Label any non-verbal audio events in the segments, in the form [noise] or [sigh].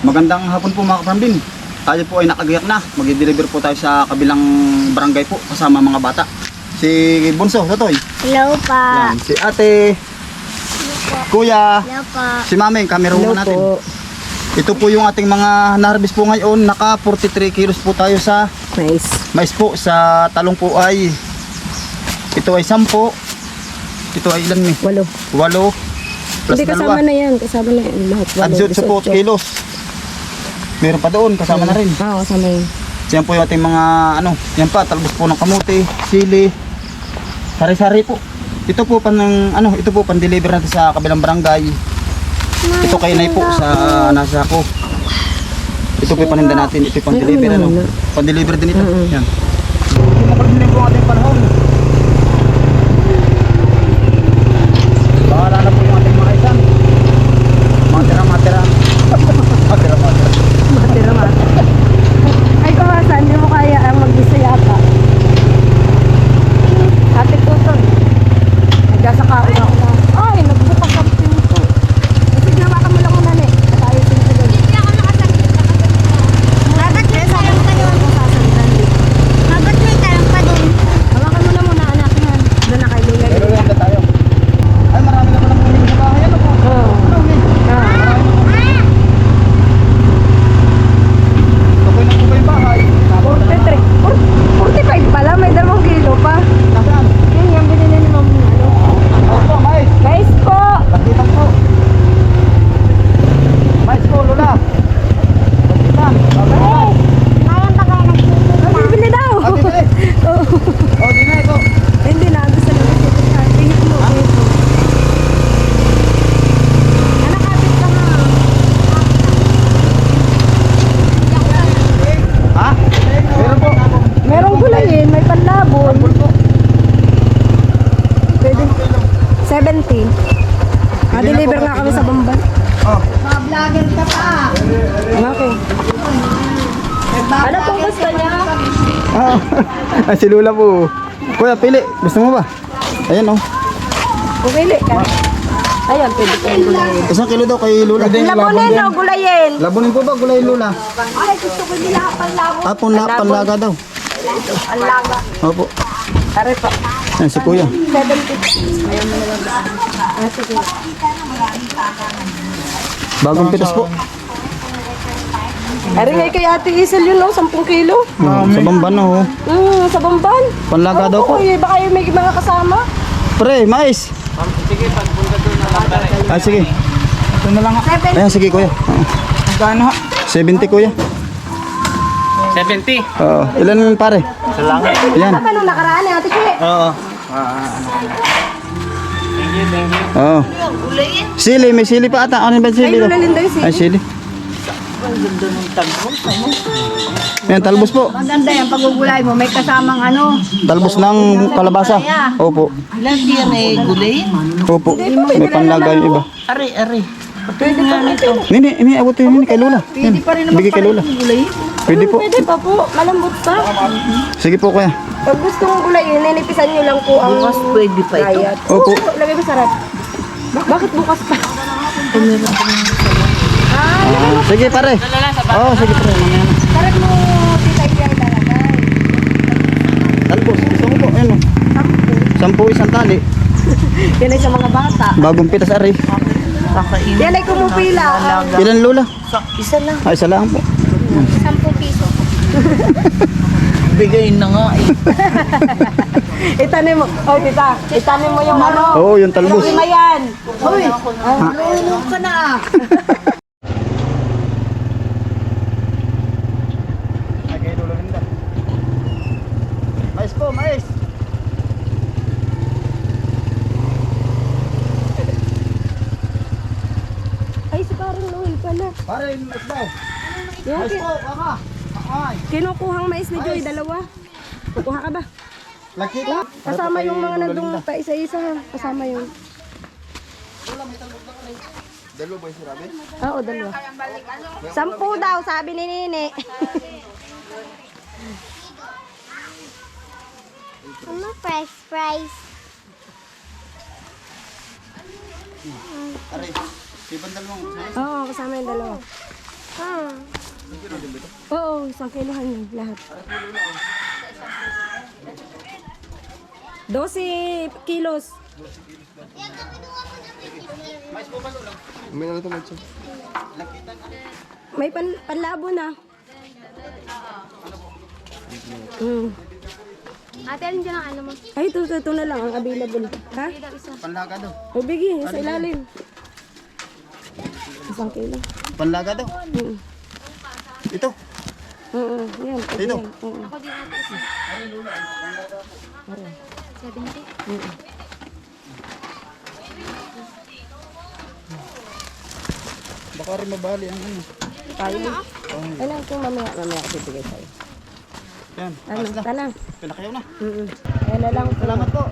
Magandang hapon po mga kaparambin. Tayo po ay nakagayak na. Mag-deliver po tayo sa kabilang barangay po kasama mga bata. Si Bunso, Totoy. Hello pa. Yan. Si Ate. Kuya. Hello pa. Si Mami, camera Hello natin. po. Ito po yung ating mga na-harvest po ngayon. Naka 43 kilos po tayo sa Nice. mais po. Sa talong po ay ito ay 10. Ito ay ilan? Walo. 8 plus Hindi kasama dalawa. na yan. Kasama na yan. Lahat. At Walo. 18 po 18. kilos. Meron pa doon, kasama na rin. Ah, kasama yun. Yan po yung ating mga ano, yan pa, talbos po ng kamote, sili, sari-sari po. Ito po pan ng, ano, ito po pan deliver natin sa kabilang barangay. Ito kay Nay po sa nasa ko. Ito po yung paninda natin, ito yung pan deliver ano. Pan deliver din ito. Yan. Makulit din po ang ating panahon. Bahala na po yung ating mga isan. Matira, matira. matira, matira. Matira mata. Ay, kawasan. Hindi mo kaya ang mag-isa yata. Ate Tuton. Nagkasa kaon ako na. Ay, nagbukas ang pinto. Kasi ginawa ka mo lang muna ni. Tayo pinto doon. Hindi ako nakasaglit. Bakit may talong ka doon? Bakit may talong ka doon? Hawakan mo na muna anak na. Doon na kay Lula. Pero yan na tayo. Ay, marami na palang muling sa bahay. Ano po? Oo. Ano, may? Ah. Tukoy na po ba yung bahay? 43. 45 pala. May dalawang kilo pa. Nasaan? Yun yung binili ni Ma'am. Ano. Opo, mais. Guys po! Nakita po. Mais po, Lola. Nakita. Ngayon pa kayo nagsisit. Bibili daw! Ah, bibili. Oo. Oh, di na ito. Hindi na, gusto na gusto ko siya. Tingit mo, tingit mo. Anak, kapit ka nga. Ha? Meron po. Merong gulayin, may panlabon. Pwede. 70. Ah, deliver nga kami sa Bamban. Oh. Okay. Ano pong gusto niya? Ah, [laughs] si Lola po. Kuya, pili. Gusto mo ba? Ayan, oh. Pumili ka. Ayan, pwede po yung gulayin. Isang kilo daw kay Lola. Labunin o gulayin? Labunin po ba? Gulay Lola. Ay, gusto ko nila panlabon. Ah, pong la- panlaga daw. Ang laga. Opo. Tari pa. Yan, si Kuya. 70. Ah, sige. Bagong pitas po. Ari nga kay Ate Isel yun, no? 10 kilo. Oh, sa bamban, oh. Mm, sa Bamban. Panlaga daw po. Oo, eh, baka yung may mga kasama. Pre, mais. Sige, pagpunta doon na lang. Ah, sige. Ito na lang. Ayan, sige kuya. Magkano ha? 70 kuya. 70. Oo. ilan pare? Isa lang. Ayan. Ano nung nakaraan eh, Ate Che? Oo. Thank you, thank you. Oo. Sili, may sili pa ata. Ano ba yung Ay, sili? daw? yung sili. Ay, sili. Yan, talbos po. Maganda yan pagugulay mo. May kasamang ano. Talbos ng kalabasa. Opo. Lahat yan eh, gulay. Opo. May panlaga yung iba. Ari, ari. Nini, ini abot yun kay Lola. Yan. Pa rin naman Bigay kay Lola. gulay. Pwede po. Pwede pa po, malambot pa. Sige po kuya. Pag gusto mong gulayin, ninipisan nyo lang po ang Bukas pwede pa ito. Opo. Oo, lagay mo sarap. Ba- bakit bukas pa? Ah, sige pare. Oo, sige pare. Sarap mo, tita Iya ilalagay. Talbos. Gusto mo po. Ayun. oh. Sampu isang tali. [laughs] Yan ay sa mga bata. Bagong pitas ari. Kakain. Yan ay kumupila. Ilan Lola? Sa isa lang. Ay, isa lang po. 10 piso. Bigay na nga eh. [laughs] Itanim mo. Oh, tita. Itanim mo yung ano. Oo, yung talbos. Lima yan. Uy, marunong ka na. [laughs] Ay, kay Lola Linda. Mais po, mais. Ay, si parang Noel pala. Pare, mais daw. Yan, Mais ki- po, baka. Ay, kinukuhang mais ni Joy, dalawa. Kukuha ka ba? laki ka. Kasama yung mga nandung pa isa-isa. ha? Kasama yung... Dalo ba yung sirabi? Oo, dalawa. Sampu daw, sabi ni Nini. Ano price price? Pare, ibang dalawang. Oo, kasama yung dalawa. Ah. Oo, isang kilohan yun lahat. 12 kilos. May ano ito, Macho? May pan panlabo na. Mm. Ate, alin dyan ang ano mo? Ay, ito, ito, ito na lang ang available. Ha? Panlaga daw. O, bigi, sa ilalim. Isang kilo. Panlaga daw. Mm. Ito. Oo, yan. pwede Dito? yan. Oo. Ako din ate isa. 70? Mm. Baka rin mabali ang ano. Tayo. Ay lang, kung mamaya, mamaya ako bibigay sa'yo. Yan. Ano, Ayos na. tala. Pinakayaw na. Mm Ayan na lang po. Salamat po.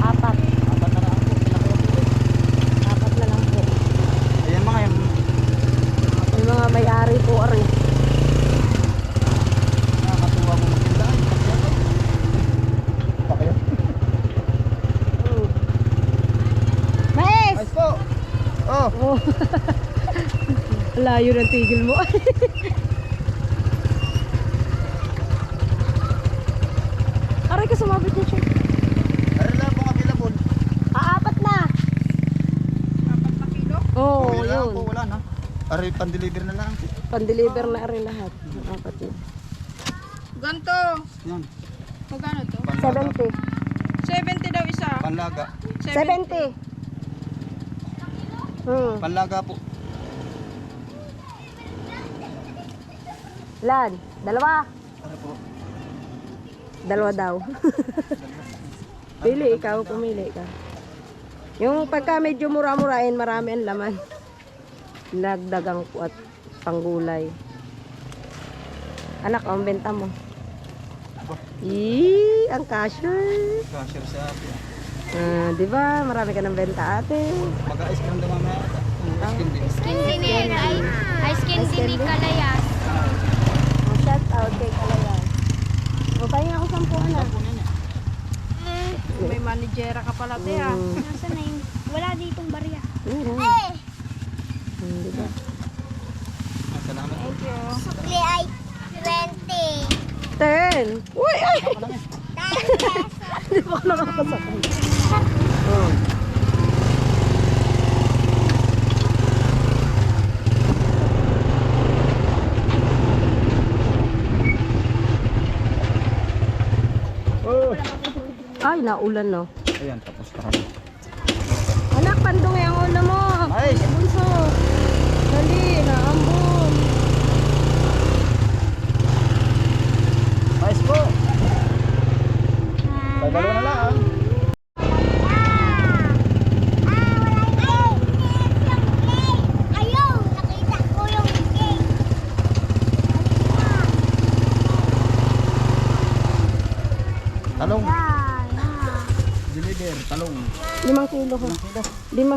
Apat. Apat na lang po. Pinakayaw po. Apat na lang po. Ayan mga yan. Yung mga may-ari po, ari. Nakakatuwa mo magtinda. Ay, pakyaw po. Pakyaw. Mm. Mais! Ayos po. Oh. Oh. Layo ng tigil mo. [laughs] Aray ka sumabit niya siya. Aray lang pong available. Aapat na. Apat na kilo? Oo, Wala lang yun. po. Wala na. Aray, pan-deliver na lang. Pan-deliver na rin lahat. Apat na. Ganto. Yan. Magkano to? Panlaga. 70. 70 daw isa. Panlaga. 70. Hmm. Panlaga po. Lan, dalawa. Ano po? Dalawa daw. [laughs] Pili ikaw, pumili ka. Yung pagka medyo mura-murain, marami ang laman. Nagdagang at panggulay. Anak, ang benta mo. Ii, ang cashier. Cashier sa ate. Ah, di ba? Marami ka ng benta, ate. Mag-ice cream daw mamaya ata. Ice cream din. Skin din eh. Ay, ay skin din ni Kalayas. Out kay Kalayan. O, pahinga ako sampuan na. Kunin niya. May manijera ka pala, te ah. Mm. Nasaan na yung... Wala ditong barya. Mm, mm, di ba? Salamat po. Sukli ay 20. Ten! Uy, ay! Hindi pa ako nakakasakay. Oh. Oh. Ay, naulan no. Ayan, tapos na kami. Anak, pandong yung ulo mo. Ay! Si Bunso. Dali, naambon. Ayos po. Dalawa na lang. Ayaw! Nakita ko yung cake. Talong. Ah, Deliver. Talong. Limang kilo ko. Lima.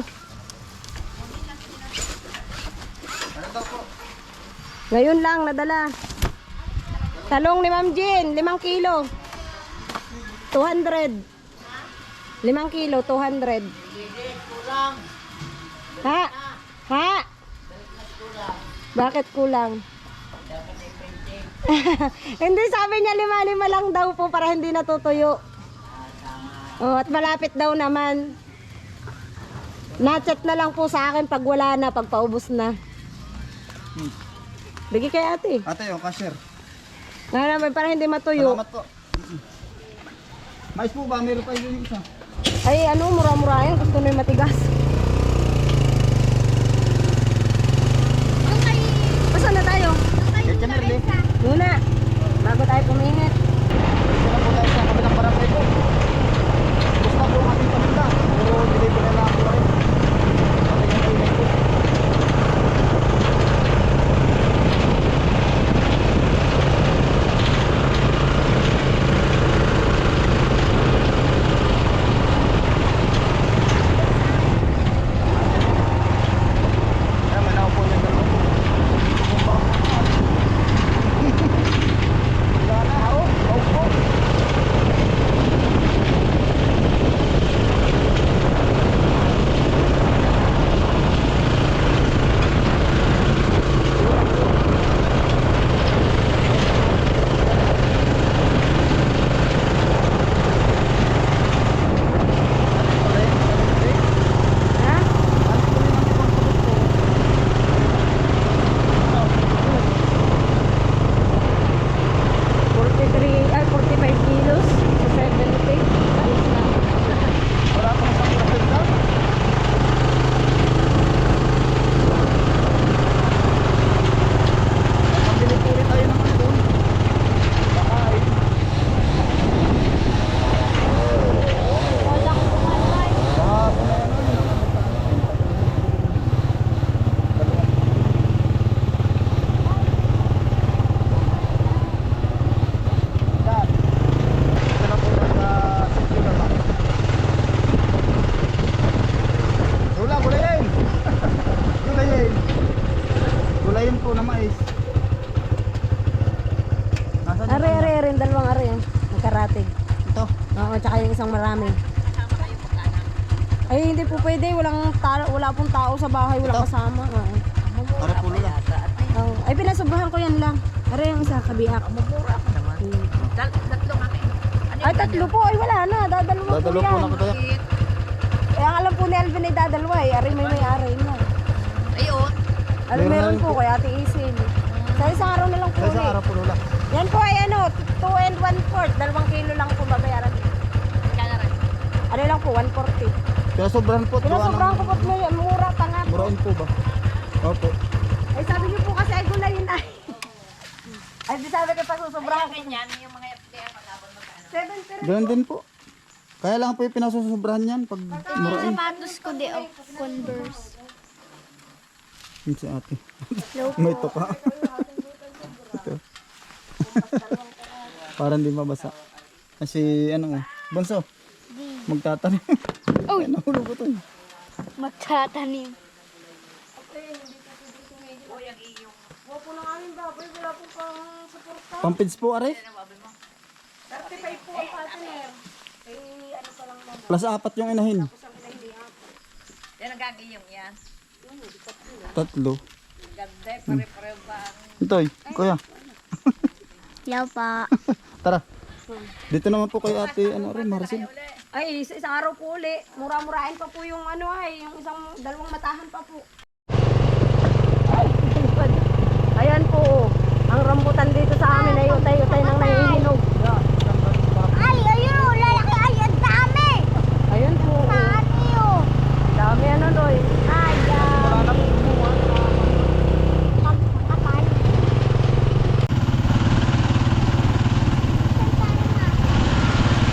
Ano daw po? Ngayon lang, nadala. Talong ni Ma'am Jean, limang kilo. 200. Limang kilo, 200. Ha? Ha? Bakit kulang? [laughs] hindi, sabi niya lima-lima lang daw po para hindi natutuyo. Oh, at malapit daw naman. Nachat na lang po sa akin pag wala na, pag paubos na. Bigay kay ate. Ate, yung cashier. Nga naman, para hindi matuyo. Salamat po. Mais po ba? Meron pa yung isa. Ay, ano, mura-murahin. Gusto na yung matigas. Ay, hindi po pwede. Walang ta- wala pong tao sa bahay. Wala Ito? kasama. Oo. Para pulo lang. Oo. Ay, pinasobrahan ko yan lang. Are, yung isa, kabiak. Ay, tatlo po. Ay, wala na. Dadalawa po Dadalo yan. po na kaya. Eh, ang alam po ni Alvin ay dadalawa eh. Ari may may-ari na. Ayun. Ano Meron meron na rin po po. kay Ate Isil. Sa isang araw na lang po Sa isang ulit. araw pulo lang. Yan po ay ano, 2 and 1 fourth. Dalawang kilo lang po babayaran. Ano lang po, 140. Kaya sobrang po. Pinasobrahan ko po may mura pa nga po. Murain po ba? Opo. Ay sabi niyo po kasi ay gulayin ay. ay di sabi ko pa susobrahan ko. Ganyan, yung mga FDR pag-abot magkano. 7 pero Ganun din po. Kaya lang po yung pinasusobrahan yan pag murain. Sapatos ko di o Converse. Yun si ate. [laughs] May tuka. Ito. Para hindi mabasa. Kasi ano, bunso. Magtatanim. [laughs] Oh. Ay, nahulog ko to. eh. Magtatanim. Wala po ng aming baboy, wala po pang suporta. Pampids po, are. 35 po ang partner. Eh, ano pa lang naman. Plus apat yung inahin. Yan ang gagiyong yan. Tatlo. Ganda, pare-pareho ba ang... Ito, eh, kuya. Hello pa. [laughs] Tara. Dito naman po kay ate, ano rin, Maricel. Ay, sa isang araw po uli. Mura-murain pa po yung ano ay, yung isang dalawang matahan pa po. Ay, lipad. Ayan po. Ang rambutan dito sa amin ay utay-utay nang nahihinog. Ay, ayun o. Lalaki ay. Ang dami. Ayan po. Dami o. Dami ano, Loy. Ay, dami. Pagkakapal.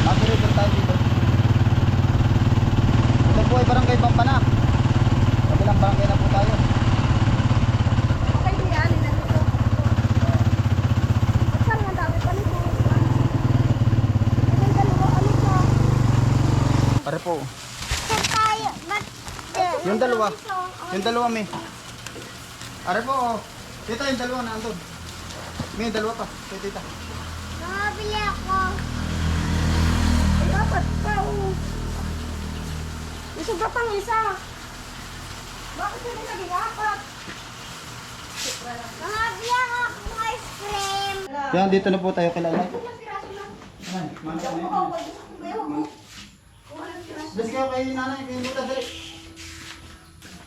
Operator tayo dito. Ito po ay barangay Pampana. Kabilang barangay na po tayo. Okay, di yan. Ilan ito? At saan nga dami pa nito? Ay, dalawa. Ano ka? Pare po. Saan tayo? Ba't? Yung dalawa. Yung dalawa, may. Are po. oh. Dito yung dalawa na andun. May dalawa pa. Kay tita. Nakabili ako. Dapat pa, oh. May sobra pang isa. Bakit hindi naging apat? Nakabili ako ng ice cream. Yan, dito na po tayo Lalay. Bless kayo kay nanay, kay Luta, dali.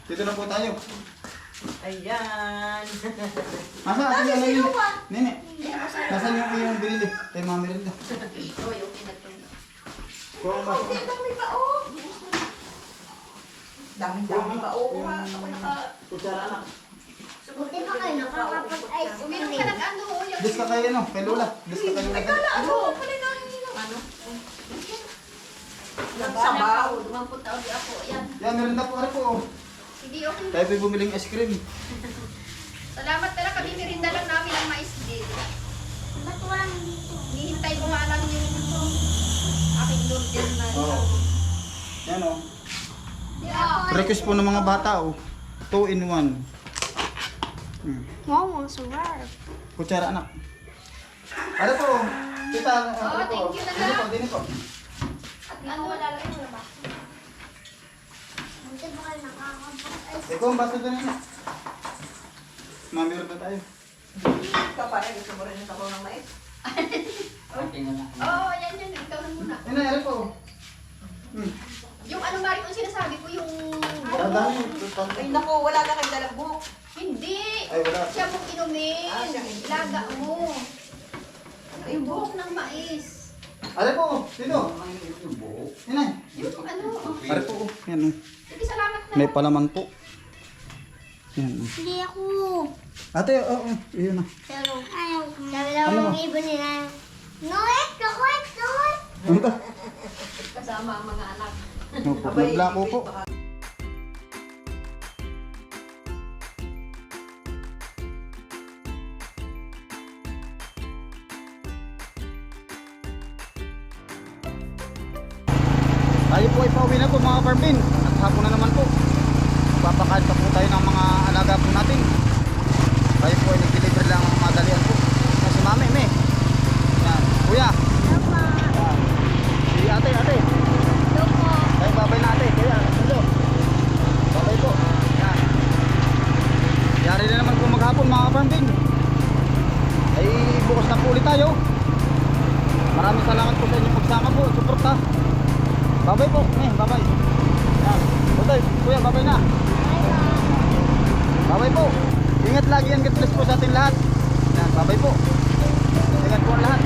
Dito na po tayo. Ayan. Masa, ate, ano yun? Nene, nasan yung yung binili? Kay Mami Rinda. Uy, okay na to. Kung mas... Dami-dami pa. Oo, ha. Ako naka... Kutsara na. Buti pa kayo nakakapag-ice Uminom cream. ka ng ano, yung... Bless ka kay ano, kay Lola. Bless ka kay Lola. dali. Ano? Pala na Ano? Nagsabaw. Lumampot na ulit ako. Yan, meron na po, ano po. Hindi okay. Tayo po'y bumiling ice cream. [laughs] Salamat talaga. Kami merinda lang namin ang mais din. Ba't walang dito? Hinihintay ko nga lang yung aking noodle na. Oo. Yan o. Di ako. Request po ng mga bata o. Two in one. Hmm. Wow, ang sarap. Kutsara anak. Ano po? Tita, ano Oh, po? thank you na Dini po, dini po. At ano, lalagay mo na ba? Buti pa kayo nakakapag-ice Ikaw ang baso dyan na. Mami, meron na tayo. [laughs] Oo, yan yun. Ikaw na muna. Yan na, yan po. Hmm. Yung ano Mari, kung sinasabi ko yung Dadaan. Ay, naku, wala na kang dalang buhok. Hindi. Ay, wala. Siya mong inumin. Ah, Ilaga mo. Yung buhok ng mais. Ano po? Dito. Yan na. Yung ano. oh. Ano po? Yan na. May palaman po. Yan. Hindi ako. Ate, oo, oh, yun na. Pero, ayaw. Sabi Ano? lang ng ibon nila. Noet, kakwet, noet. Ano ba? Kasama ang mga anak. Opo, naglako po. Po ay pauwi na po mga Carmen. At hapon na naman po. Babay po. Ingat lagi yan. God po sa ating lahat. Yan, babay po. Ingat po ang lahat.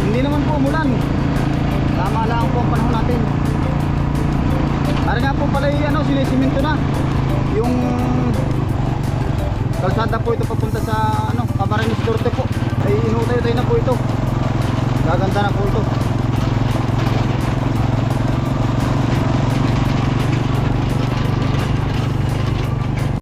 Hindi naman po umulan. Tama lang po ang panahon natin. Para nga po pala yung ano, sinisiminto na. Yung kalsada po ito papunta sa ano, Camarines Norte po. Ay inutay-utay na po ito. Gaganda na po